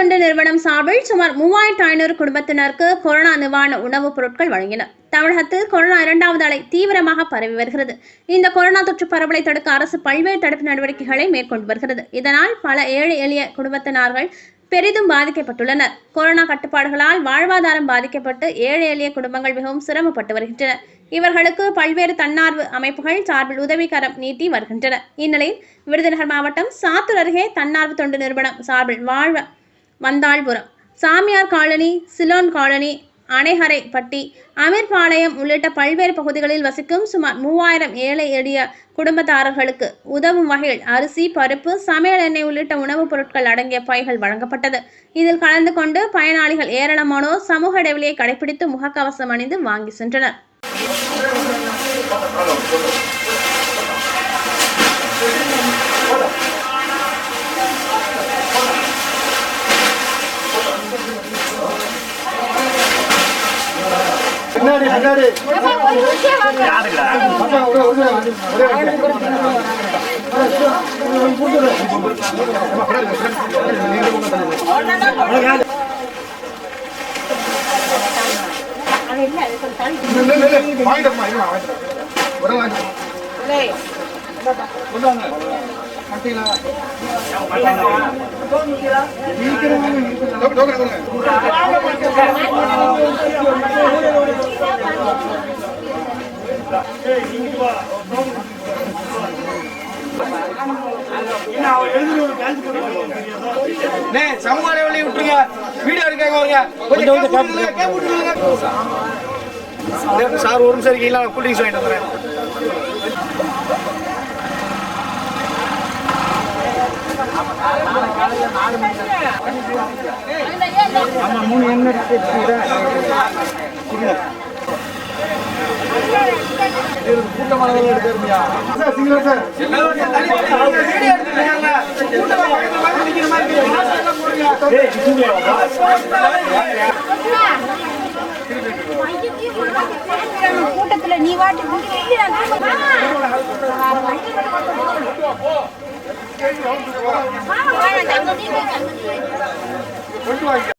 தொண்டு நிறுவனம் சார்பில் சுமார் மூவாயிரத்து ஐநூறு குடும்பத்தினருக்கு கொரோனா நிவாரண உணவுப் பொருட்கள் வழங்கின. தமிழகத்தில் கொரோனா இரண்டாவது அலை தீவிரமாக பரவி வருகிறது. இந்த கொரோனா தொற்று பரவலை தடுக்க அரசு பல்வேறு தடுப்பு நடவடிக்கைகளை மேற்கொண்டு வருகிறது. இதனால் பல ஏழை எளிய குடும்பத்தினர்கள் பெரிதும் பாதிக்கப்பட்டுள்ளனர். கொரோனா கட்டுப்பாடுகளால் வாழ்வாதாரம் பாதிக்கப்பட்டு ஏழை எளிய குடும்பங்கள் மிகவும் சிரமப்பட்டு வருகின்றன. இவர்களுக்கு பல்வேறு தன்னார்வ அமைப்புகள் சார்பில் உதவிகரம் நீட்டி வருகின்றன. இந்நிலையில் விருதுநகர் மாவட்டம் சாத்தூர் அருகே தன்னார்வ தொண்டு நிறுவனம் சார்பில் வாழ்வ வந்தாள்புரம் சாமியார் காலனி சிலோன் காலனி அணைஹரைப்பட்டி அமீர்பாளையம் உள்ளிட்ட பல்வேறு பகுதிகளில் வசிக்கும் சுமார் மூவாயிரம் ஏழை எளிய குடும்பத்தாரர்களுக்கு உதவும் வகையில் அரிசி பருப்பு சமையல் எண்ணெய் உள்ளிட்ட உணவுப் பொருட்கள் அடங்கிய பைகள் வழங்கப்பட்டது. இதில் கலந்து கொண்டு பயனாளிகள் ஏராளமானோர் சமூக இடைவெளியை கடைபிடித்து முகக்கவசம் அணிந்து வாங்கி சென்றனர் பின்னாடி பின்னாடி பாப்பா, ஒரே ஒரு நிமிஷம், ஒரே ஒரு நிமிஷம். நில்லு, நில்லு, நில்லு. வாங்கிட்டோம்மா, இருமா, வாங்கிட்டோம். ஒரே வாங்கிட்டோம். கொண்டாங்க. சமூக இடைவெளி விட்டுருங்க. வீடியோ எடுக்காங்க வருங்க கொஞ்சம் விட்டுருங்க. சார் ஒரு நிமிஷம் இருக்கீங்களா? கூல் ட்ரிங்க்ஸ் வாங்கிட்டு வந்துடுறேன். சார், சிங்களா சார். கூட்டத்துல நீ வாட்டி கொண்டு 不是说